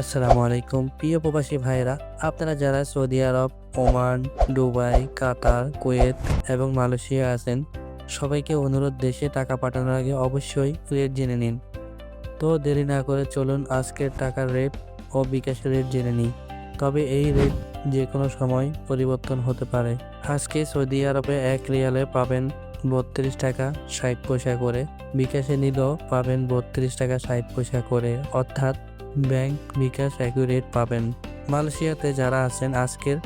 আসসালামু আলাইকুম, প্রিয় প্রবাসী ভাইয়েরা, আপনারা যারা Saudi Arab, Oman, Dubai, Qatar, Kuwait এবং মালয়েশিয়া আছেন, সবাইকে অনুরোধ দেশে টাকা পাঠানোর আগে অবশ্যই রেট জেনে নিন। তো দেরি না করে চলুন আজকের টাকার রেট ও বিকাশের রেট জেনে নিই। তবে এই রেট যে কোনো সময় পরিবর্তন হতে পারে। আজকে সৌদি আরবে এক রিয়ালে পাবেন বত্রিশ টাকা ষাট পয়সা করে, বিকাশে নিলেও পাবেন বত্রিশ টাকা ষাট পয়সা করে, অর্থাৎ ব্যাংক বিকাশ একই রেট পাবেন। মালয়েশিয়াতে যারা আছেন, আজকের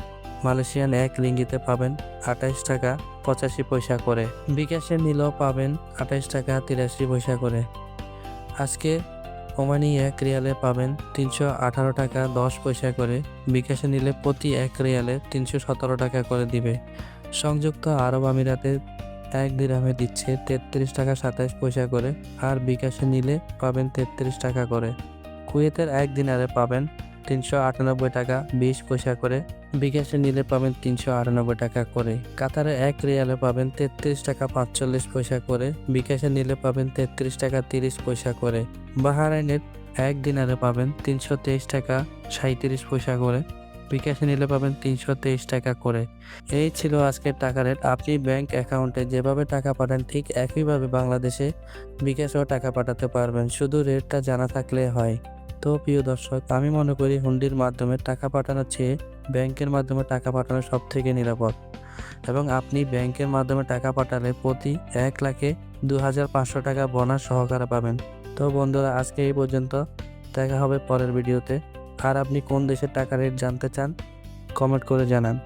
মালয়েশিয়ান এক লিঙ্গিতে পাবেন আঠাইশ টাকা পঁচাশি পয়সা করে। বিকাশে নিলেও পাবেন আঠাইশ টাকা তিরাশি পয়সা করে। আজকে ওমানি এক রিয়ালে পাবেন তিনশো আঠারো টাকা দশ পয়সা করে। বিকাশে নিলে প্রতি এক রিয়ালে তিনশো সতেরো টাকা করে দিবে। সংযুক্ত আরব আমিরাতে এক দিরামে দিচ্ছে তেত্রিশ টাকা সাতাশ পয়সা করে। আর বিকাশে নিলে পাবেন তেত্রিশ টাকা করে। কুয়েতের এক দিনারে পাবেন তিনশো আটানব্বই টাকা বিশ পয়সা করে। বিকাশে নিলে পাবেন তিনশো আটানব্বই টাকা করে। কাতারে এক রিয়ালে পাবেন তেত্রিশ টাকা পাঁচচল্লিশ পয়সা করে। বিকাশে নিলে পাবেন তেত্রিশ টাকা তিরিশ পয়সা করে। বাহারাইনের এক দিনারে পাবেন তিনশো তেইশ টাকা সাঁত্রিশ পয়সা করে। বিকাশে নিলে পাবেন তিনশো তেইশ টাকা করে। এই ছিল আজকের টাকা রেট। আপনি ব্যাংক অ্যাকাউন্টে যেভাবে টাকা পাঠান, ঠিক একইভাবে বাংলাদেশে বিকাশেও টাকা পাঠাতে পারবেন। শুধু রেটটা জানা থাকলে হয়। তো প্রিয় দর্শক, আমি মনে করি হুন্ডির মাধ্যমে টাকা পাঠানোর চেয়ে ব্যাংকের মাধ্যমে টাকা পাঠানো সব থেকে নিরাপদ। এবং আপনি ব্যাংকের মাধ্যমে টাকা পাঠালে প্রতি এক লাখে দু হাজার পাঁচশো টাকা বোনাস সহকারে পাবেন। তো বন্ধুরা, আজকে এই পর্যন্ত। দেখা হবে পরের ভিডিওতে। আর আপনি কোন দেশের টাকা রেট জানতে চান, কমেন্ট করে জানান।